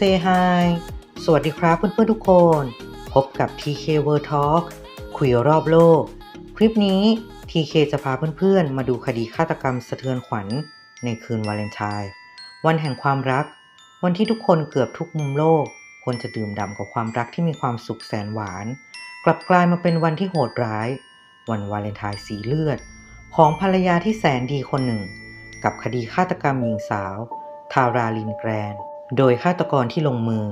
เซฮายสวัสดีครับเพื่อนๆทุกคน พบกับ TK World Talk คุยรอบโลก คลิปนี้ TK จะพาเพื่อนๆ มาดูคดีฆาตกรรมสะเทือนขวัญในคืนวาเลนไทน์วันแห่งความรัก วันที่ทุกคนเกือบทุกมุมโลกควรจะดื่มด่ำกับความรักที่มีความสุขแสนหวาน กลับกลายมาเป็นวันที่โหดร้าย วันวาเลนไทน์สีเลือด ของภรรยาที่แสนดีคนหนึ่ง กับคดีฆาตกรรมหญิงสาว ทาราลินแกรน โดยฆาตกรที่ลงมือ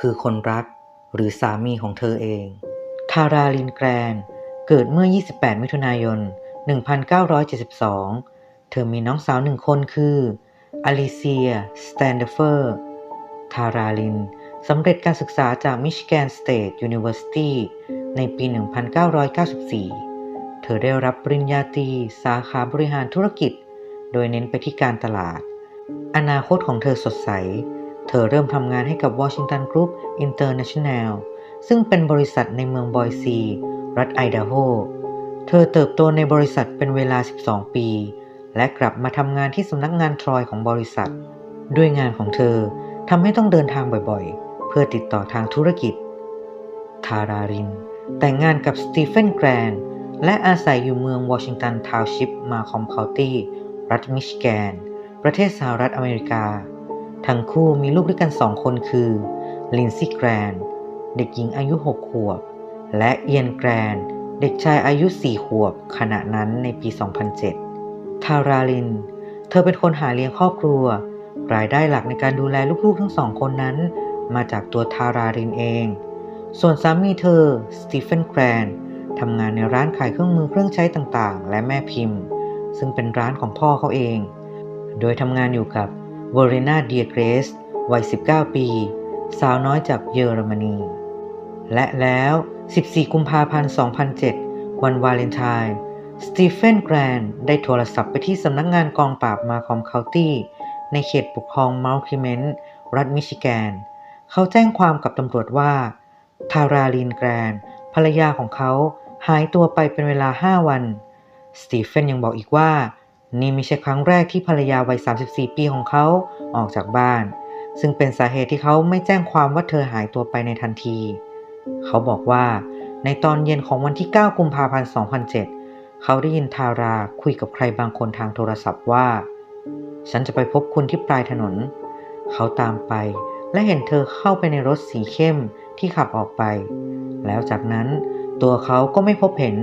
คือคนรักหรือสามีของเธอเอง ทาราลินแกรน เกิดเมื่อ 28 มิถุนายน 1972 เธอมีน้องสาวหนึ่งคนคืออลิเซีย สแตนเดเฟอร์ ทาราลินสำเร็จการศึกษาจากมิชิแกนสเตทยูนิเวอร์ซิตี้ในปี 1994 เธอได้รับปริญญาตรีสาขาบริหารธุรกิจ โดยเน้นไปที่การตลาด อนาคตของเธอสดใส เธอเริ่มทำงานให้กับ Washington Group International ซึ่งเป็นบริษัทในเมืองบอยซี รัฐไอดาโฮ เธอเติบโตในบริษัทเป็นเวลา 12 ปี และกลับมาทำงานที่สำนักงานทรอยของบริษัท ด้วยงานของเธอทำให้ต้องเดินทางบ่อยๆ เพื่อติดต่อทางธุรกิจ ทาราริน แต่งงานกับสตีเฟนแกรนและอาศัยอยู่เมืองวอชิงตันทาวชิปมาคอมเคานตี้รัฐมิชิแกน ประเทศสหรัฐอเมริกา ทั้งคู่มีลูกด้วยกันสองคนคือลินซี่แกรนเด็กหญิงอายุ 6 ขวบ และเอียนแกรนเด็กชายอายุ 4 ขวบ ขณะนั้นในปี 2007 ทาราลิน เธอเป็นคนหาเลี้ยงครอบครัว รายได้หลักในการดูแลลูกๆทั้งสองคนนั้น มาจากตัวทาราลินเอง ส่วนสามีเธอ สตีเฟนแกรนทำงานในร้านขายเครื่องมือเครื่องใช้ต่างๆ และแม่พิมพ์ ซึ่งเป็นร้านของพ่อเขาเอง โดยทำงานอยู่กับ เวอร์เรนาเดียเกรส วัย 19 ปี สาวน้อยจากเยอรมนี และแล้ว 14 กุมภาพันธ์ 2007 วันวาเลนไทน์สตีเฟนแกรนได้โทรศัพท์ไปที่สำนักงานกองปราบมาคอมเคาน์ตี้ ในเขตปกครองมัลคิเมนต์รัฐมิชิแกน เขาแจ้งความกับตำรวจว่า ทาราลินแกรน ภรรยาของเขาหายตัวไปเป็นเวลา 5 วัน สตีเฟนยังบอกอีกว่า นี่ไม่ใช่ครั้งแรกที่ภรรยาวัย 34 ปีของเขาออกจากบ้าน ซึ่งเป็นสาเหตุที่เขาไม่แจ้งความว่าเธอหายตัวไปในทันที เขาบอกว่าในตอนเย็นของวันที่ 9 กุมภาพันธ์ 2007 เขาได้ยินทาราคุยกับใครบางคนทางโทรศัพท์ว่า ฉันจะไปพบคุณที่ปลายถนน เขาตามไป และเห็นเธอเข้าไปในรถสีเข้มที่ขับออกไป แล้วจากนั้นตัวเขาก็ไม่พบเห็น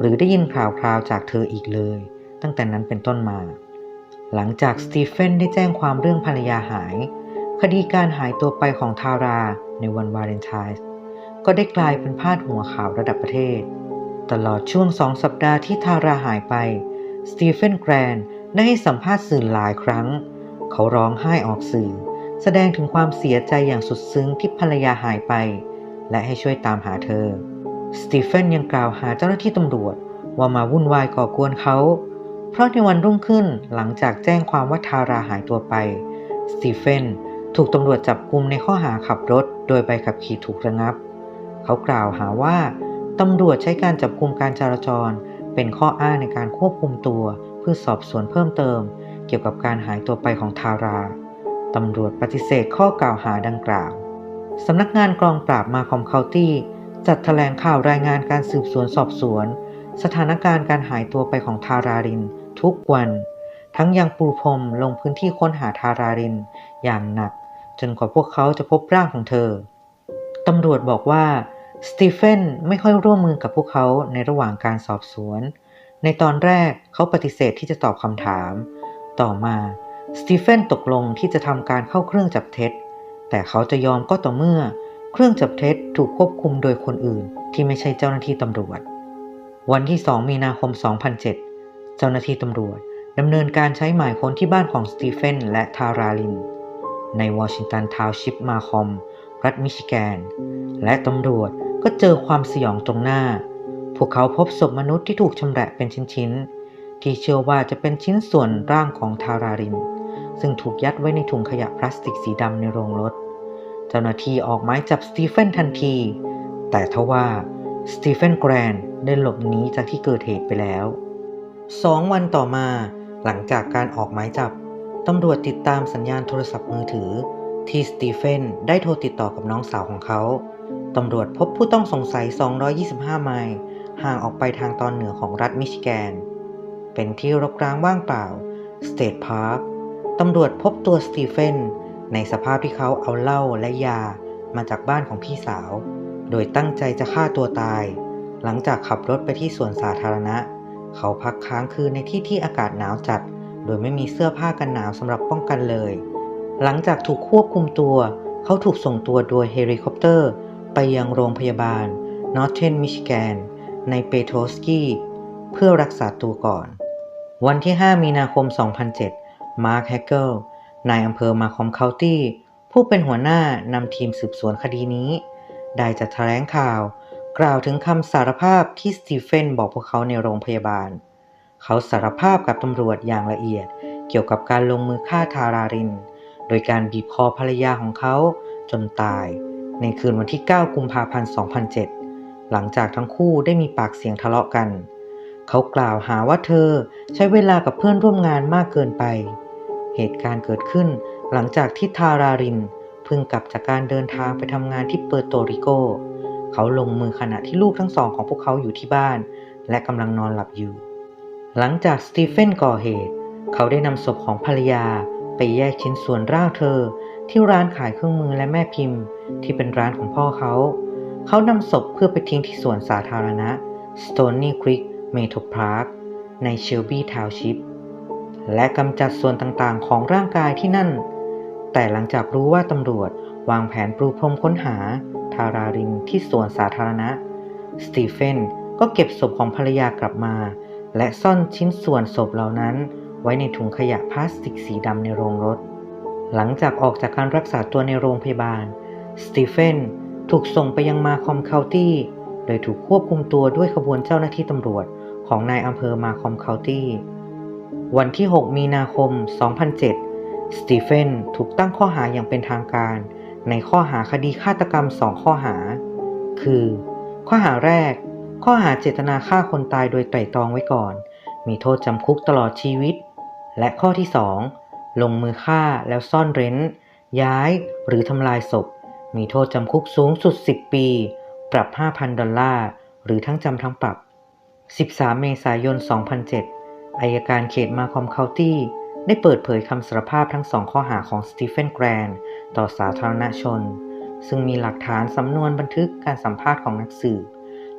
หรือได้ยินข่าวคราวจากเธออีกเลย ตั้งแต่นั้นเป็นต้นมา หลังจากสตีเฟนได้แจ้งความเรื่องภรรยาหาย คดีการหายตัวไปของทาราในวันวาเลนไทน์ก็ได้กลายเป็นพาดหัวข่าวระดับประเทศ ตลอดช่วงสองสัปดาห์ที่ทาราหายไป สตีเฟนแกรนได้ให้สัมภาษณ์สื่อหลายครั้ง เขาร้องไห้ออกสื่อ แสดงถึงความเสียใจอย่างสุดซึ้งที่ภรรยาหายไป และให้ช่วยตามหาเธอ สตีเฟนยังกล่าวหาเจ้าหน้าที่ตำรวจว่ามาวุ่นวายก่อกวนเขา เพราะในวันรุ่งขึ้นหลังจากแจ้งความว่าทาราหายตัวไป สตีเฟนถูกตำรวจจับกุมในข้อหาขับรถ โดยใบขับขี่ถูกระงับ เขากล่าวหาว่าตำรวจใช้การจับกุมการจราจร เป็นข้ออ้างในการควบคุมตัว เพื่อสอบสวนเพิ่มเติม เกี่ยวกับการหายตัวไปของทาราตำรวจปฏิเสธข้อกล่าวหาดังกล่าวสำนักงานกองปราบมาคอมเคาน์ตี้จัดแถลงข่าวรายงานการสืบสวนสอบสวน สถานการณ์การหายตัวไปของทาราริน ทุกวัน ทั้งยังปูพรมลงพื้นที่ค้นหาทารารินอย่างหนัก จนกว่าพวกเขาจะพบร่างของเธอ ตำรวจบอกว่าสตีเฟนไม่ค่อยร่วมมือกับพวกเขาในระหว่างการสอบสวน ในตอนแรกเขาปฏิเสธที่จะตอบคำถาม ต่อมาสตีเฟนตกลงที่จะทำการเข้าเครื่องจับเท็จ แต่เขาจะยอมก็ต่อเมื่อ เครื่องจับเท็จถูกควบคุมโดยคนอื่นที่ไม่ใช่เจ้าหน้าที่ตำรวจ วันที่ 2 มีนาคม 2007 เจ้าหน้าที่ตำรวจดำเนินการใช้หมายค้นที่บ้านของสตีเฟนและทาราลิน ในวอชิงตันทาวชิปมาคอม รัฐมิชิแกน และตำรวจก็เจอความสยองตรงหน้า พวกเขาพบศพมนุษย์ที่ถูกชำแหละเป็นชิ้นๆ ที่เชื่อว่าจะเป็นชิ้นส่วนร่างของทาราริน ซึ่งถูกยัดไว้ในถุงขยะพลาสติกสีดำในโรงรถ เจ้าหน้าที่ออกหมายจับสตีเฟนทันที แต่ทว่าสตีเฟนแกรนได้หลบหนีจากที่เกิดเหตุไปแล้ว สองวันต่อมาหลังจากการออกหมายจับ ตำรวจติดตามสัญญาณโทรศัพท์มือถือ ที่สตีเฟนได้โทรติดต่อกับน้องสาวของเขา ตำรวจพบผู้ต้องสงสัย 225 ไมล์ห่างออกไปทางตอนเหนือของรัฐมิชิแกน เป็นที่รกร้างว่างเปล่าสเตทพาร์คตำรวจพบตัวสตีเฟนในสภาพที่เขาเอาเหล้าและยามาจากบ้านของพี่สาว โดยตั้งใจจะฆ่าตัวตาย หลังจากขับรถไปที่สวนสาธารณะ เขาพักค้างคืนในที่ที่อากาศหนาวจัด โดยไม่มีเสื้อผ้ากันหนาวสำหรับป้องกันเลย หลังจากถูกควบคุมตัว เขาถูกส่งตัวโดยเฮลิคอปเตอร์ ไปยังโรงพยาบาลนอร์เทนมิชิแกนในเปโทสกี้เพื่อรักษาตัวก่อน วันที่ 5 มีนาคม 2007 มาร์คแฮกเกิลนายอำเภอมาคอมเคานตี้ผู้เป็นหัวหน้านำทีมสืบสวนคดีนี้ ได้จัดแถลงข่าว กล่าวถึงคำสารภาพที่สตีเฟนบอกพวกเขาในโรงพยาบาล เขาสารภาพกับตำรวจอย่างละเอียดเกี่ยวกับการลงมือฆ่าทาราริน โดยการบีบคอภรรยาของเขาจนตาย ในคืนวันที่ 9 กุมภาพันธ์ 2007 หลังจากทั้งคู่ได้มีปากเสียงทะเลาะกัน เขากล่าวหาว่าเธอใช้เวลากับเพื่อนร่วมงานมากเกินไป เหตุการณ์เกิดขึ้นหลังจากที่ทารารินเพิ่งกลับจากการเดินทางไปทำงานที่เปอร์โตริโก เขาลงมือขณะที่ลูกทั้งสองของพวกเขาอยู่ที่บ้าน และกำลังนอนหลับอยู่ หลังจากสตีเฟนก่อเหตุ เขาได้นำศพของภรรยา ไปแยกชิ้นส่วนร่างเธอ ที่ร้านขายเครื่องมือและแม่พิมพ์ ที่เป็นร้านของพ่อเขา เขานำศพเพื่อไปทิ้งที่สวนสาธารณะ Stony Creek Meadow Park ใน Shelby Township และกำจัดส่วนต่างๆ ของร่างกายที่นั่น แต่หลังจากรู้ว่าตำรวจวางแผนปรูพรมค้นหาารารินที่สวนสาธารณะ สตีเฟนก็เก็บศพของภรรยากลับมา และซ่อนชิ้นส่วนศพเหล่านั้น ไว้ในถุงขยะพลาสติกสีดำในโรงรถ หลังจากออกจากการรักษาตัวในโรงพยาบาล สตีเฟนถูกส่งไปยังมาคอมเคานตี้โดยถูกควบคุมตัวด้วยขบวนเจ้าหน้าที่ตำรวจของนายอำเภอมาคอมเคานตี้ วันที่ 6 มีนาคม 2007 สตีเฟนถูกตั้งข้อหาอย่างเป็นทางการ ในข้อหาคดีฆาตกรรม 2 ข้อหา คือ ข้อหาแรก ข้อหาเจตนาฆ่าคนตายโดยไตร่ตรองไว้ก่อน มีโทษจำคุกตลอดชีวิต และข้อที่ 2 ลงมือฆ่าแล้วซ่อนเร้น ย้ายหรือทำลายศพ มีโทษจำคุกสูงสุด 10 ปี ปรับ 5,000 ดอลลาร์ หรือทั้งจำทั้งปรับ 13 เมษายน 2007 อายการเขตมาคอมเคานตี้ ได้เปิดเผยคำสารภาพทั้งสองข้อหาของสตีเฟนแกรนต่อสาธารณชน ซึ่งมีหลักฐานสำนวนบันทึกการสัมภาษณ์ของนักสืบ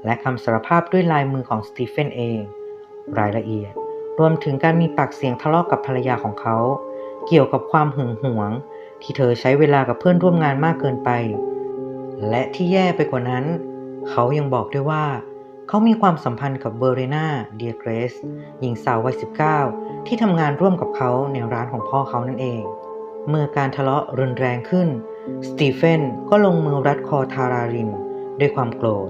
และคำสารภาพด้วยลายมือของสตีเฟนเอง รายละเอียด รวมถึงการมีปากเสียงทะเลาะกกับภรรยาของเขา เกี่ยวกับความหึงหวง ที่เธอใช้เวลากับเพื่อนร่วมงานมากเกินไป และที่แย่ไปกว่านั้น เขายังบอกด้วยว่า เขามีความสัมพันธ์กับเบอร์เรนาเดียเกรสหญิงสาววัย 19 ที่ทำงานร่วมกับเขาในร้านของพ่อเขานั่นเอง เมื่อการทะเลาะรุนแรงขึ้น สตีเฟนก็ลงมือรัดคอทารารินด้วยความโกรธ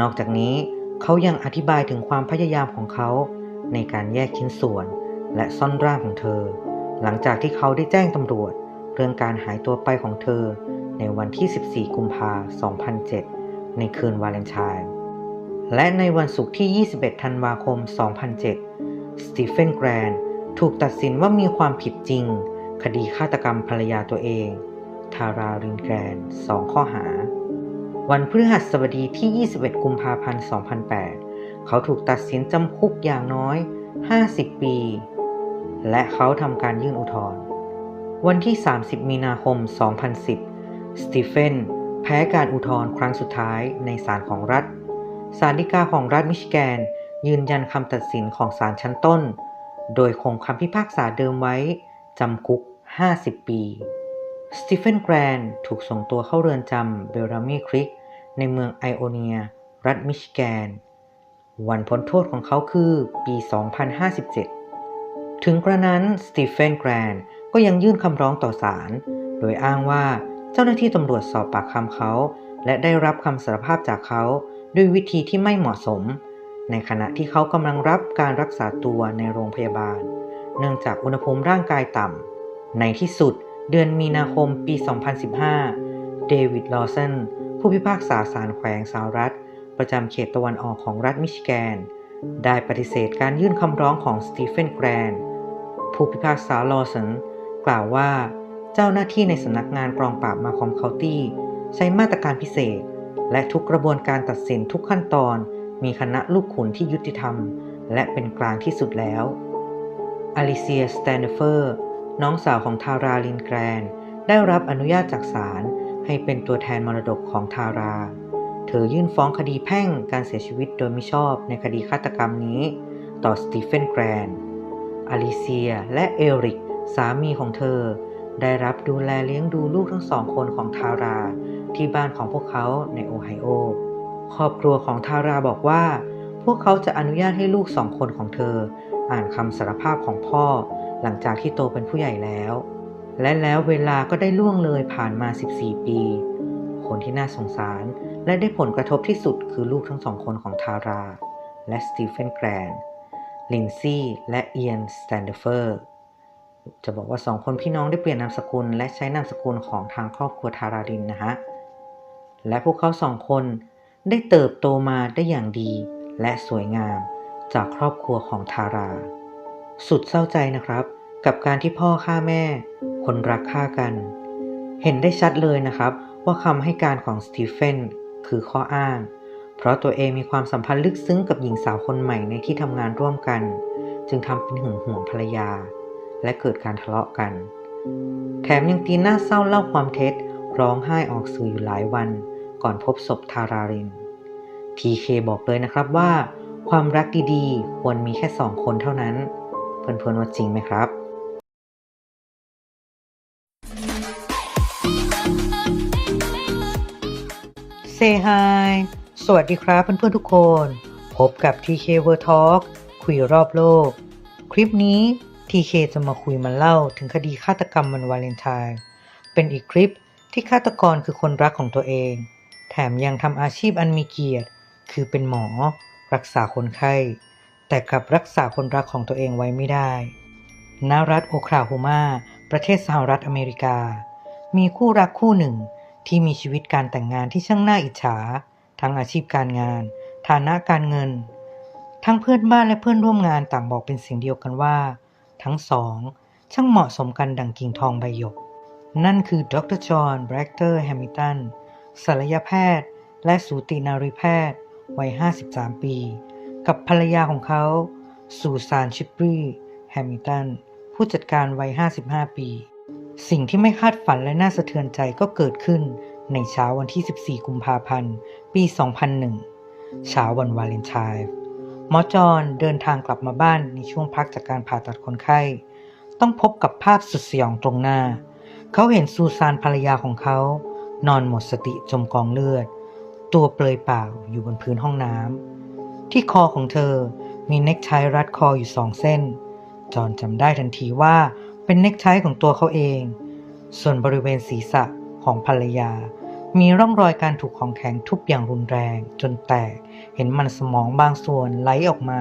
นอกจากนี้เขายังอธิบายถึงความพยายามของเขาในการแยกชิ้นส่วน และซ่อนร่างของเธอ หลังจากที่เขาได้แจ้งตำรวจ เรื่องการหายตัวไปของเธอ ในวันที่ 14 กุมภาพันธ์ 2007 ในคืนวาเลนไทน์ และในวันศุกร์ที่ 21 ธันวาคม 2007 สตีเฟนแกรนถูกตัดสินว่ามีความผิดจริง คดีฆาตกรรมภรรยาตัวเอง ทารารินแกรนสองข้อหา วันพฤหัสบดีที่ 21 กุมภาพันธ์ 2008 เขาถูกตัดสินจำคุกอย่างน้อย 50 ปี และเขาทำการยื่นอุทธรณ์ วันที่ 30 มีนาคม 2010 สตีเฟนแพ้การอุทธรณ์ครั้งสุดท้ายในศาลของรัฐ ศาลฎีกาของรัฐมิชิแกน ยืนยันคำตัดสินของศาลชั้นต้น โดยคงคำพิพากษาเดิมไว้ จำคุก 50 ปี สตีเฟนแกรนถูกส่งตัวเข้าเรือนจำเบลรามีคริก ในเมืองไอโอเนีย รัฐมิชิแกน วันพ้นโทษของเขาคือปี 2057 ถึงกระนั้นสตีเฟนแกรนก็ยังยื่นคำร้องต่อศาล โดยอ้างว่าเจ้าหน้าที่ตำรวจสอบปากคำเขา และได้รับคำสารภาพจากเขา ด้วยวิธีที่ไม่เหมาะสม ในขณะที่เขากำลังรับการรักษาตัวในโรงพยาบาล เนื่องจากอุณหภูมิร่างกายต่ำในที่สุดเดือนมีนาคมปี 2015 เดวิด ลอสัน ผู้พิพากษาศาลแขวงสหรัฐ ประจำเขตตะวันออกของรัฐมิชิแกน ได้ปฏิเสธการยื่นคำร้องของสตีเฟนแกรน ผู้พิพากษาลอสัน กล่าวว่า เจ้าหน้าที่ในสำนักงานกรองปราบมาคอมเคานตี้ใช้มาตรการพิเศษ และทุกกระบวนการตัดสินทุกขั้นตอน มีคณะลูกขุนที่ยุติธรรม และเป็นกลางที่สุดแล้วอลิเซียสแตนเฟอร์ น้องสาวของทาราลินแกรน ได้รับอนุญาตจากศาลให้เป็นตัวแทนมรดกของทารา เธอยื่นฟ้องคดีแพ่งการเสียชีวิตโดยมิชอบในคดีฆาตกรรมนี้ ต่อสตีเฟนแกรนอลิเซียและเอริก สามีของเธอ ได้รับดูแลเลี้ยงดูลูกทั้งสองคนของทาราที่บ้านของพวกเขาในโอไฮโอ ครอบครัวของทาราบอกว่า พวกเขาจะอนุญาตให้ลูกสองคนของเธอ อ่านคำสารภาพของพ่อ หลังจากที่โตเป็นผู้ใหญ่แล้ว และแล้วเวลาก็ได้ล่วงเลยผ่านมา 14 ปี คนที่น่าสงสารและได้ผลกระทบที่สุดคือลูกทั้งสองคนของทารา และสตีเฟนแกรนลินซี่และเอียนสแตนเดอร์เฟอร์ จะบอกว่าสองคนพี่น้องได้เปลี่ยนนามสกุล และใช้นามสกุลของทางครอบครัวทาราดินนะฮะ และพวกเขาสองคนได้เติบโตมาได้อย่างดี และสวยงามจากครอบครัวของทารา สุดเศร้าใจนะครับ กับการที่พ่อฆ่าแม่ คนรักฆ่ากัน เห็นได้ชัดเลยนะครับ ว่าคำให้การของสตีเฟนคือข้ออ้าง เพราะตัวเองมีความสัมพันธ์ลึกซึ้งกับหญิงสาวคนใหม่ในที่ทำงานร่วมกัน จึงทำเป็นหึงหวงภรรยา และเกิดการทะเลาะกัน แถมยังตีหน้าเศร้าเล่าความเท็จร้องไห้ออกสื่ออยู่หลายวัน ก่อนพบศพทาราริน ทีเคบอกเลยนะครับว่า ความรักดีๆ ควรมีแค่สองคนเท่านั้น เพื่อนๆว่าจริงไหมครับเซฮายสวัสดีครับเพื่อนๆทุกคน พบกับ TK World Talk คุยรอบโลก คลิปนี้ TK จะมาคุยมาเล่าถึงคดีฆาตกรรมวันวาเลนไทน์ เป็นอีกคลิปที่ฆาตกรคือคนรักของตัวเอง แถมยังทำอาชีพอันมีเกียรติ คือเป็นหมอ รักษาคนไข้ แต่กลับรักษาคนรักของตัวเองไว้ไม่ได้ณรัฐโอคลาโฮมา ประเทศสหรัฐอเมริกา มีคู่รักคู่หนึ่งที่มีชีวิตการแต่งงานที่ช่างน่าอิจฉา ทั้งอาชีพการงาน ฐานะการเงิน ทั้งเพื่อนบ้านและเพื่อนร่วมงานต่างบอกเป็นเสียงเดียวกันว่า ทั้งสอง ช่างเหมาะสมกันดังกิ่งทองใบหยก นั่นคือดรจอห์นแบรกเตอร์แฮมิลตันศัลยแพทย์ และสูตินารีแพทย์ วัย 53 ปี กับภรรยาของเขาซูซานชิปรีแฮมิลตันผู้จัดการวัย 55 ปี สิ่งที่ไม่คาดฝันและน่าสะเทือนใจก็เกิดขึ้นในเช้าวันที่ 14 กุมภาพันธ์ ปี 2001 เช้าวันวาเลนไทน์ หมอจอนเดินทางกลับมาบ้านในช่วงพักจากการผ่าตัดคนไข้ ต้องพบกับภาพสุดสยองตรงหน้า เขาเห็นซูซานภรรยาของเขา นอนหมดสติจมกองเลือด ตัวเปลือยเปล่าอยู่บนพื้นห้องน้ำที่คอของเธอมีเน็กไทรัดคออยู่สองเส้น จอนจำได้ทันทีว่าเป็นเน็กไทของตัวเขาเอง ส่วนบริเวณศีรษะของภรรยา มีร่องรอยการถูกของแข็งทุบอย่างรุนแรงจนแตก เห็นมันสมองบางส่วนไหลออกมา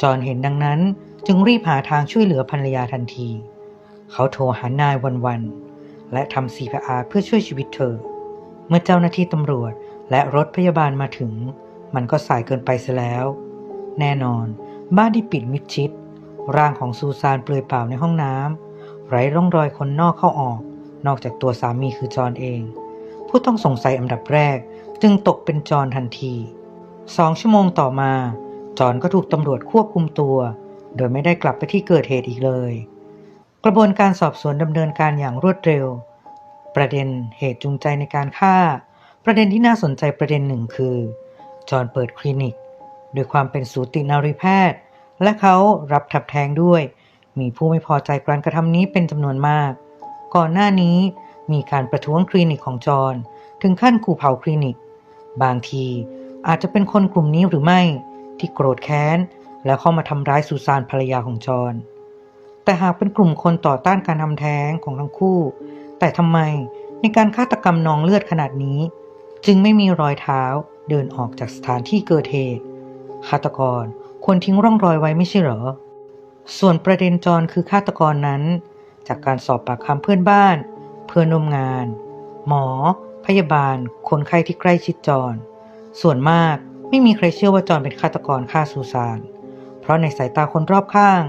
จอห์นเห็นดังนั้นจึงรีบหาทางช่วยเหลือภรรยาทันที เขาโทรหานายวันวัน และทำ CPR เพื่อช่วยชีวิตเธอ เมื่อเจ้าหน้าที่ตำรวจและรถพยาบาลมาถึง มันก็สายเกินไปเสียแล้ว แน่นอน บ้านที่ปิดมิดชิด ร่างของซูซานเปลือยเปล่าในห้องน้ำไร้ร่องรอยคนนอกเข้าออก นอกจากตัวสามีคือจอห์นเอง ผู้ต้องสงสัยอันดับแรก จึงตกเป็นจอห์นทันทีสองชั่วโมงต่อมา จอห์นก็ถูกตำรวจควบคุมตัว โดยไม่ได้กลับไปที่เกิดเหตุอีกเลย กระบวนการสอบสวนดำเนินการอย่างรวดเร็ว ประเด็นเหตุจูงใจในการฆ่า ประเด็นที่น่าสนใจประเด็นหนึ่งคือ จอห์นเปิดคลินิกด้วยความเป็นสูตินารีแพทย์ และเขารับทับแทงด้วย มีผู้ไม่พอใจการกระทำนี้เป็นจำนวนมาก ก่อนหน้านี้ มีการประท้วงคลินิกของจอห์นถึงขั้นขู่เผาคลินิก บางทีอาจจะเป็นคนกลุ่มนี้หรือไม่ที่โกรธแค้น แล้วเข้ามาทำร้ายซูซานภรรยาของจอห์นแต่หากเป็นกลุ่มคนต่อต้านการทำแท้งของทั้งคู่ แต่ทำไมในการฆาตกรรมนองเลือดขนาดนี้ จึงไม่มีรอยเท้าเดินออกจากสถานที่เกิดเหตุฆาตกรควรทิ้งร่องรอยไว้ไม่ใช่เหรอ ส่วนประเด็นจอห์นคือฆาตกรนั้น จากการสอบปากคำเพื่อนบ้าน เพื่อนร่วมงาน หมอ พยาบาล คนไข้ที่ใกล้ชิดจอนส่วนมากไม่มีใครเชื่อว่าจอนเป็นฆาตกรฆ่าซูซาน เพราะในสายตาคนรอบข้าง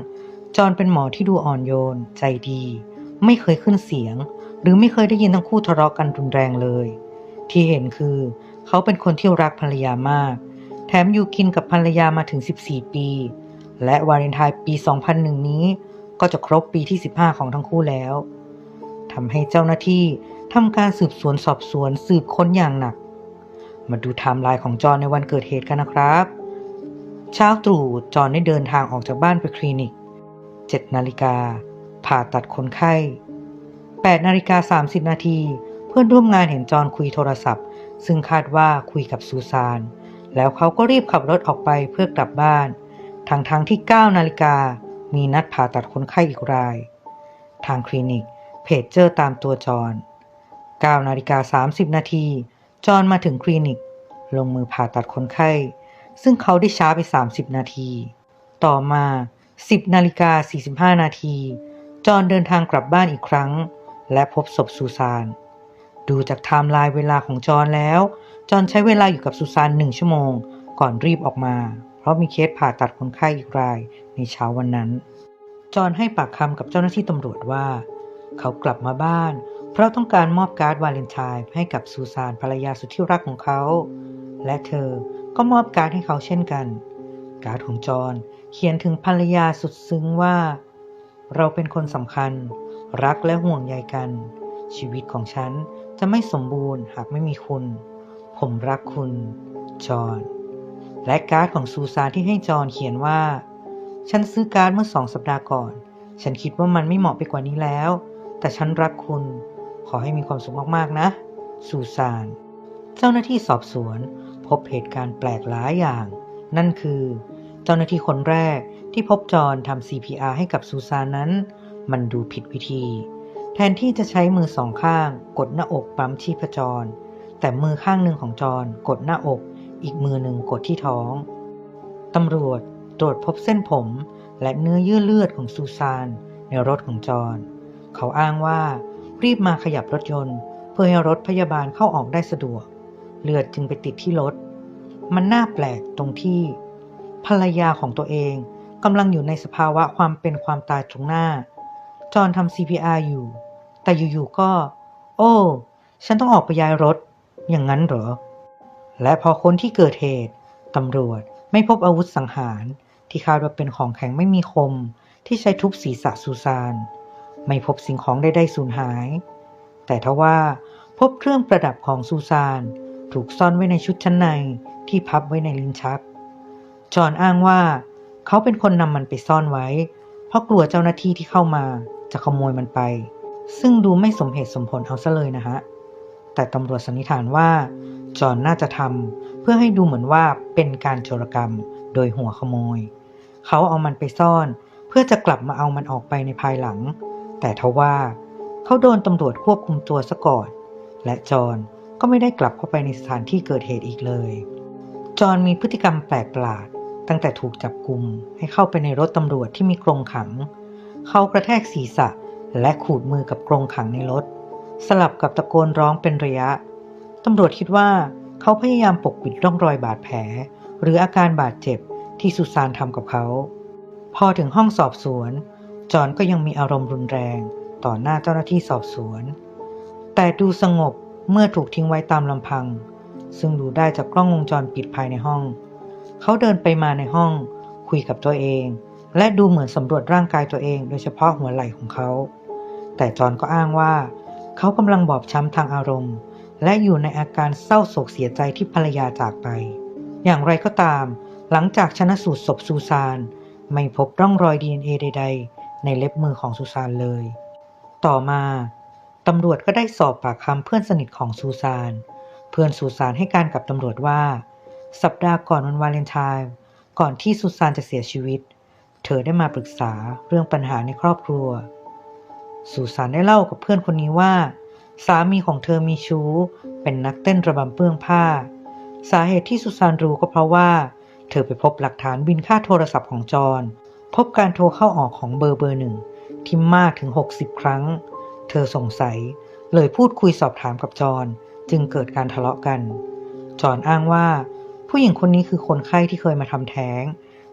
จอนเป็นหมอที่ดูอ่อนโยน ใจดี ไม่เคยขึ้นเสียง หรือไม่เคยได้ยินทั้งคู่ทะเลาะกันรุนแรงเลย ที่เห็นคือเขาเป็นคนที่รักภรรยามาก แถมอยู่กินกับภรรยามาถึง 14 ปี และวาเลนไทน์ปี 2001 นี้ ก็จะครบปีที่ 15 ของทั้งคู่แล้ว ทำให้เจ้าหน้าที่ทำการสืบสวนสอบสวนสืบค้นอย่างหนัก มาดูไทม์ไลน์ของจอห์นในวันเกิดเหตุกันนะครับ เช้าตรู่จอห์นได้เดินทางออกจากบ้านไปคลินิก 7 นาฬิกา ผ่าตัดคนไข้ 8 นาฬิกา 30 นาทีเพื่อนร่วมงานเห็นจอห์นคุยโทรศัพท์ ซึ่งคาดว่าคุยกับซูซาน แล้วเขาก็รีบขับรถออกไปเพื่อกลับบ้าน ทั้งทางๆที่ 9 นาฬิกามีนัดผ่าตัดคนไข้อีกราย ทางคลินิก เพจเจอร์ตามตัวจอน9นาฬิกา30 นาที จอนมาถึงคลินิก ลงมือผ่าตัดคนไข้ ซึ่งเขาได้ช้าไป 30 นาที ต่อมา 10นาฬิกา45 นาที จอนเดินทางกลับบ้านอีกครั้ง และพบศพซูซาน ดูจากไทม์ไลน์เวลาของจอนแล้ว จอนใช้เวลาอยู่กับซูซานหนึ่งชั่วโมง ก่อนรีบออกมา เพราะมีเคสผ่าตัดคนไข้อีกรายในเช้าวันนั้น จอนให้ปากคำกับเจ้าหน้าที่ตำรวจว่า เขากลับมาบ้าน เพราะต้องการมอบการ์ดวาเลนไทน์ให้กับซูซานภรรยาสุดที่รักของเขา และเธอก็มอบการ์ดให้เขาเช่นกัน การ์ดของจอห์นเขียนถึงภรรยาสุดซึ้งว่า เราเป็นคนสำคัญ รักและห่วงใยกัน ชีวิตของฉันจะไม่สมบูรณ์หากไม่มีคุณ ผมรักคุณ จอห์นและการ์ดของซูซานที่ให้จอห์นเขียนว่า ฉันซื้อการ์ดเมื่อสองสัปดาห์ก่อน ฉันคิดว่ามันไม่เหมาะไปกว่านี้แล้ว แต่ฉันรักคุณ ขอให้มีความสุขมากๆนะ ซูซาน เจ้าหน้าที่สอบสวนพบเหตุการณ์แปลกหลายอย่าง นั่นคือ เจ้าหน้าที่คนแรกที่พบจอนทำ CPR ให้กับซูซานนั้น มันดูผิดวิธี แทนที่จะใช้มือสองข้าง กดหน้าอกปั๊มชีพจร แต่มือข้างหนึ่งของจอนกดหน้าอก อีกมือหนึ่งกดที่ท้องตำรวจตรวจพบเส้นผม และเนื้อเยื่อเลือดของซูซานในรถของจอห์น เขาอ้างว่า รีบมาขยับรถยนต์ เพื่อให้รถพยาบาลเข้าออกได้สะดวก เลือดจึงไปติดที่รถ มันน่าแปลกตรงที่ ภรรยาของตัวเองกำลังอยู่ในสภาวะความเป็นความตายตรงหน้า จอนทำ CPR อยู่ แต่อยู่ๆก็ โอ้ ฉันต้องออกไปย้ายรถ อย่างนั้นเหรอ และพอคนที่เกิดเหตุตำรวจไม่พบอาวุธสังหาร ที่คาดว่าเป็นของแข็งไม่มีคมที่ใช้ทุบศีรษะซูซาน ไม่พบสิ่งของใดๆสูญหาย แต่ทว่าพบเครื่องประดับของซูซาน ถูกซ่อนไว้ในชุดชั้นในที่พับไว้ในลิ้นชัก จอห์นอ้างว่า เขาเป็นคนนำมันไปซ่อนไว้ เพราะกลัวเจ้าหน้าที่ที่เข้ามาจะขโมยมันไป ซึ่งดูไม่สมเหตุสมผลเอาซะเลยนะฮะ แต่ตำรวจสันนิษฐานว่า จอห์นน่าจะทำเพื่อให้ดูเหมือนว่าเป็นการโจรกรรมโดยหัวขโมย เขาเอามันไปซ่อน เพื่อจะกลับมาเอามันออกไปในภายหลัง แต่ทว่าเขาโดนตำรวจควบคุมตัวซะก่อน และจอห์นก็ไม่ได้กลับเข้าไปในสถานที่เกิดเหตุอีกเลย จอห์นมีพฤติกรรมแปลกประหลาด ตั้งแต่ถูกจับกลุมให้เข้าไปในรถตำรวจที่มีกรงขัง เขากระแทกศีรษะและขูดมือกับกรงขังในรถ สลับกับตะโกนร้องเป็นระยะ ตำรวจคิดว่าเขาพยายามปกปิดร่องรอยบาดแผล หรืออาการบาดเจ็บที่สุสานทำกับเขา พอถึงห้องสอบสวน จอห์นก็ยังมีอารมณ์รุนแรงต่อหน้าเจ้าหน้าที่สอบสวน แต่ดูสงบเมื่อถูกทิ้งไว้ตามลำพัง ซึ่งดูได้จากกล้องวงจรปิดภายในห้อง เขาเดินไปมาในห้อง คุยกับตัวเอง และดูเหมือนสำรวจร่างกายตัวเอง โดยเฉพาะหัวไหล่ของเขา แต่จอห์นก็อ้างว่า เขากำลังบอบช้ำทางอารมณ์ และอยู่ในอาการเศร้าโศกเสียใจที่ภรรยาจากไป อย่างไรก็ตาม หลังจากชนะสูตรศพซูซาน ไม่พบร่องรอย DNA ใด ๆ ในเล็บมือของซูซานเลย ต่อมาตำรวจก็ได้สอบปากคำเพื่อนสนิทของซูซาน เพื่อนซูซานให้การกับตำรวจว่า สัปดาห์ก่อนวันวาเลนไทน์ก่อนที่ซูซานจะเสียชีวิต เธอได้มาปรึกษาเรื่องปัญหาในครอบครัว ซูซานได้เล่ากับเพื่อนคนนี้ว่า สามีของเธอมีชู้ เป็นนักเต้นระบำเปื้องผ้า สาเหตุที่ซูซานรู้ก็เพราะว่า เธอไปพบหลักฐานบินค่าโทรศัพท์ของจอห์น พบการโทรเข้าออกของเบอร์เบอร์หนึ่งที่มากถึง 60 ครั้ง เธอสงสัย เลยพูดคุยสอบถามกับจอห์นจึงเกิดการทะเลาะกัน จอห์นอ้างว่า ผู้หญิงคนนี้คือคนไข้ที่เคยมาทำแท้ง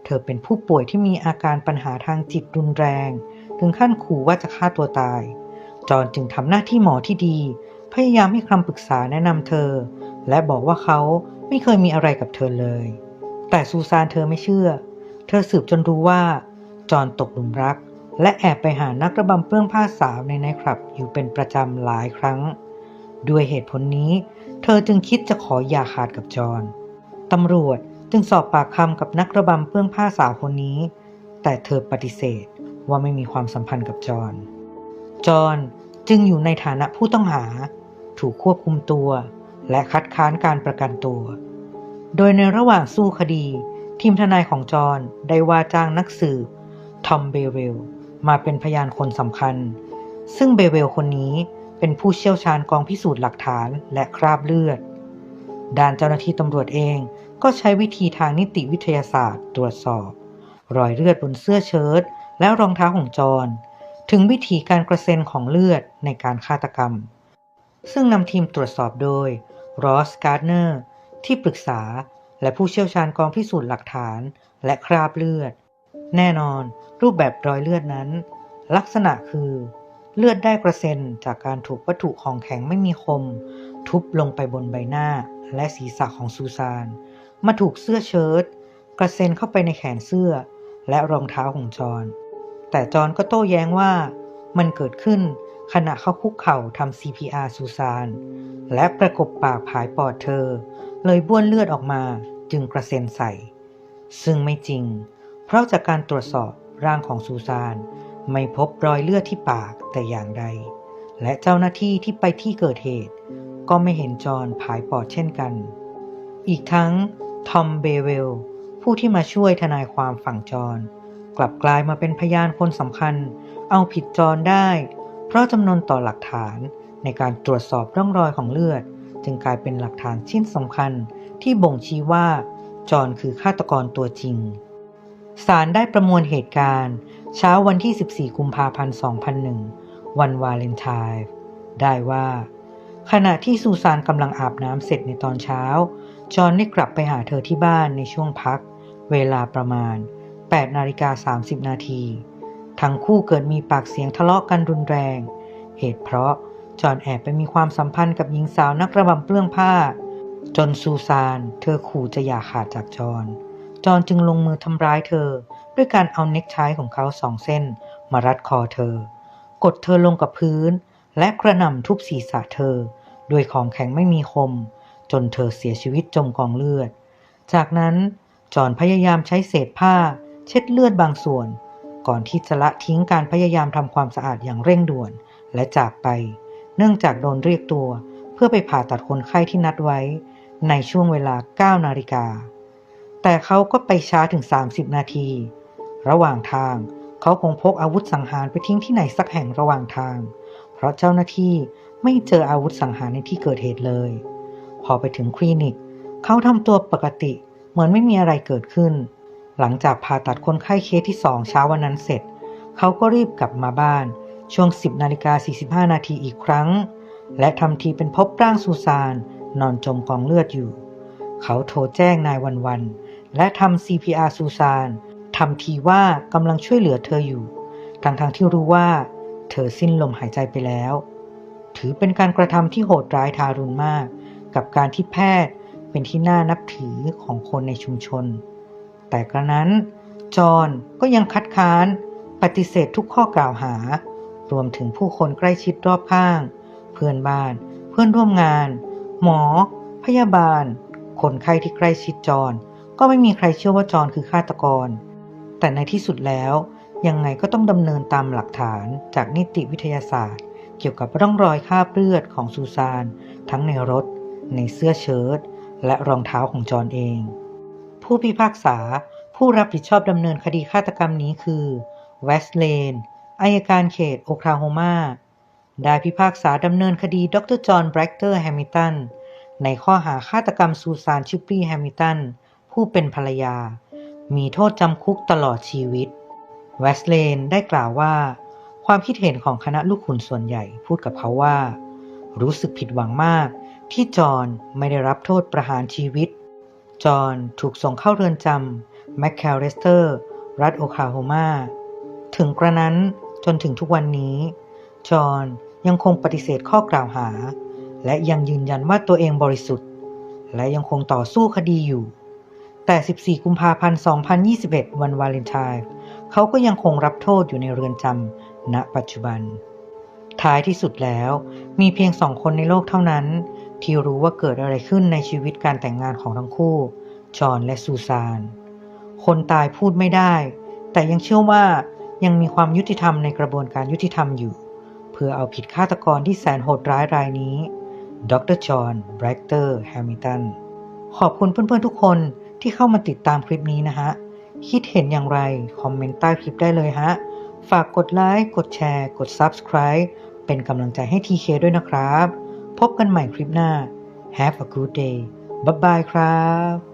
เธอเป็นผู้ป่วยที่มีอาการปัญหาทางจิตรุนแรง ถึงขั้นขู่ว่าจะฆ่าตัวตาย จอห์นจึงทำหน้าที่หมอที่ดี พยายามให้คำปรึกษาแนะนำเธอ และบอกว่าเขาไม่เคยมีอะไรกับเธอเลย แต่ซูซานเธอไม่เชื่อ เธอสืบจนรู้ว่า จอนตกหลุมรัก และแอบไปหานักระบำเปลื้องผ้าสาวในไนท์คลับอยู่เป็นประจำหลายครั้ง ด้วยเหตุผลนี้ เธอจึงคิดจะขออย่าขาดกับจอนตำรวจจึงสอบปากคำกับนักระบำเปลื้องผ้าสาวคนนี้ แต่เธอปฏิเสธว่าไม่มีความสัมพันธ์กับจอนจอนจึงอยู่ในฐานะผู้ต้องหา ถูกควบคุมตัว และคัดค้านการประกันตัว โดยในระหว่างสู้คดี ทีมทนายของจอนได้ว่าจ้างนักสืบ ทอมเบเวล มาเป็นพยานคนสำคัญ ซึ่งเบเวลคนนี้เป็นผู้เชี่ยวชาญกองพิสูจน์หลักฐานและคราบเลือด ด้านเจ้าหน้าที่ตำรวจเองก็ใช้วิธีทางนิติวิทยาศาสตร์ตรวจสอบ รอยเลือดบนเสื้อเชิ้ตและรองเท้าของจอนถึงวิธีการกระเซ็นของเลือดในการฆาตกรรม ซึ่งนำทีมตรวจสอบโดยรอสการ์ดเนอร์ที่ปรึกษาและผู้เชี่ยวชาญกองพิสูจน์หลักฐานและคราบเลือด แน่นอนรูปแบบรอยเลือดนั้น ลักษณะคือ เลือดได้กระเซ็นจากการถูกวัตถุของแข็งไม่มีคม ทุบลงไปบนใบหน้าและศีรษะของซูซาน มาถูกเสื้อเชิ้ตกระเซ็นเข้าไปในแขนเสื้อ และรองเท้าของจอนแต่จอนก็โต้แย้งว่ามันเกิดขึ้นขณะเขาคุกเข่าทำ CPR ซูซาน และประกบปากผายปอดเธอ เลยบ้วนเลือดออกมาจึงกระเซ็นใส่ ซึ่งไม่จริง เพราะจากการตรวจสอบร่างของซูซาน ไม่พบรอยเลือดที่ปากแต่อย่างใด และเจ้าหน้าที่ที่ไปที่เกิดเหตุ ก็ไม่เห็นจอห์นผายปอดเช่นกัน อีกทั้งทอมเบเวลผู้ที่มาช่วยทนายความฝั่งจอห์นกลับกลายมาเป็นพยานคนสำคัญ เอาผิดจอห์นได้ เพราะจำนวนต่อหลักฐานในการตรวจสอบร่องรอยของเลือด จึงกลายเป็นหลักฐานชิ้นสำคัญที่บ่งชี้ว่าจอห์นคือฆาตกรตัวจริง ศาลได้ประมวลเหตุการณ์ เช้าวันที่ 14 กุมภาพันธ์ 2001 วันวาเลนไทน์ได้ว่า ขณะที่ซูซานกำลังอาบน้ำเสร็จในตอนเช้า จอห์นได้กลับไปหาเธอที่บ้านในช่วงพัก เวลาประมาณ 8 นาฬิกา 30 นาที ทั้งคู่เกิดมีปากเสียงทะเลาะกันรุนแรง เหตุเพราะจอห์นแอบไปมีความสัมพันธ์กับหญิงสาวนักระบำเปลื้องผ้า จนซูซาน เธอขู่จะอย่าขาดจากจอห์น จอห์นจึงลงมือทำร้ายเธอ ด้วยการเอาเน็กไทของเขาสองเส้น มารัดคอเธอ กดเธอลงกับพื้น และกระหน่ำทุบศีรษะเธอ ด้วยของแข็งไม่มีคม จนเธอเสียชีวิตจมกองเลือด จากนั้นจอห์นพยายามใช้เศษผ้า เช็ดเลือดบางส่วน ก่อนที่จะละทิ้งการพยายามทำความสะอาดอย่างเร่งด่วนและจากไป เนื่องจากโดนเรียกตัว เพื่อไปผ่าตัดคนไข้ที่นัดไว้ ในช่วงเวลา 9 นาฬิกา แต่เขาก็ไปช้าถึง 30 นาที ระหว่างทางเขาคงพกอาวุธสังหารไปทิ้งที่ไหนสักแห่งระหว่างทาง เพราะเจ้าหน้าที่ไม่เจออาวุธสังหารในที่เกิดเหตุเลย พอไปถึงคลินิก เขาทำตัวปกติ เหมือนไม่มีอะไรเกิดขึ้น หลังจากผ่าตัดคนไข้เคสที่สองเช้าวันนั้นเสร็จ เขาก็รีบกลับมาบ้าน ช่วง 10นาฬิกา45นาทีอีกครั้ง และทำทีเป็นพบร่างซูซานนอนจมกองเลือดอยู่ เขาโทรแจ้งนายวันวัน และทำ CPR ซูซานทำทีว่ากำลังช่วยเหลือเธออยู่ ทั้งๆทที่รู้ว่า เธอสิ้นลมหายใจไปแล้ว ถือเป็นการกระทำที่โหดร้ายทารุณมาก กับการที่แพทย์เป็นที่น่านับถือของคนในชุมชน แต่กระนั้น จอห์นก็ยังคัดค้าน ปฏิเสธทุกข้อกล่าวหา รวมถึงผู้คนใกล้ชิดรอบข้าง เพื่อนบ้าน เพื่อนร่วมงาน หมอ พยาบาล คนไข้ที่ใกล้ชิดจอห์น ก็ไม่มีใครเชื่อว่าจอห์นคือฆาตกร แต่ในที่สุดแล้ว ยังไงก็ต้องดำเนินตามหลักฐานจากนิติวิทยาศาสตร์ เกี่ยวกับร่องรอยคราบเลือดของซูซาน ทั้งในรถ ในเสื้อเชิ้ตและรองเท้าของจอห์นเอง ผู้พิพากษาผู้รับผิดชอบดำเนินคดีฆาตกรรมนี้คือเวสเลนอายการเขตโอคลาโฮมาได้พิพากษาดำเนินคดีดรจอห์นแบรกเตอร์แฮมิลตันในข้อหาฆาตกรรมซูซานชิปปี้แฮมิลตัน ผู้เป็นภรรยา มีโทษจำคุกตลอดชีวิต เวสเลนได้กล่าวว่า ความคิดเห็นของคณะลูกขุนส่วนใหญ่พูดกับเขาว่า รู้สึกผิดหวังมากที่จอห์นไม่ได้รับโทษประหารชีวิต จอห์นถูกส่งเข้าเรือนจำแมคแคลเรสเตอร์ รัฐโอคลาโฮมา ถึงกระนั้นจนถึงทุกวันนี้ จอห์นยังคงปฏิเสธข้อกล่าวหา และยังยืนยันว่าตัวเองบริสุทธิ์ และยังคงต่อสู้คดีอยู่ แต่ 14 กุมภาพันธ์ 2021 วันวาเลนไทน์เขาก็ยังคงรับโทษอยู่ในเรือนจำณปัจจุบัน ท้ายที่สุดแล้ว มีเพียงสองคนในโลกเท่านั้น ที่รู้ว่าเกิดอะไรขึ้นในชีวิตการแต่งงานของทั้งคู่ จอห์นและซูซาน คนตายพูดไม่ได้ แต่ยังเชื่อว่ายังมีความยุติธรรมในกระบวนการยุติธรรมอยู่ เพื่อเอาผิดฆาตกรที่แสนโหดร้ายรายนี้ ดรจอห์น แบรกเตอร์ แฮมิลตัน ขอบคุณเพื่อนๆทุกคน ที่เข้ามาติดตามคลิปนี้นะฮะ คิดเห็นอย่างไร คอมเมนต์ใต้คลิปได้เลยฮะ ฝากกดไลค์ กดแชร์ กด Subscribe เป็นกำลังใจให้ TK ด้วยนะครับ พบกันใหม่คลิปหน้า Have a good day บ๊ายบายครับ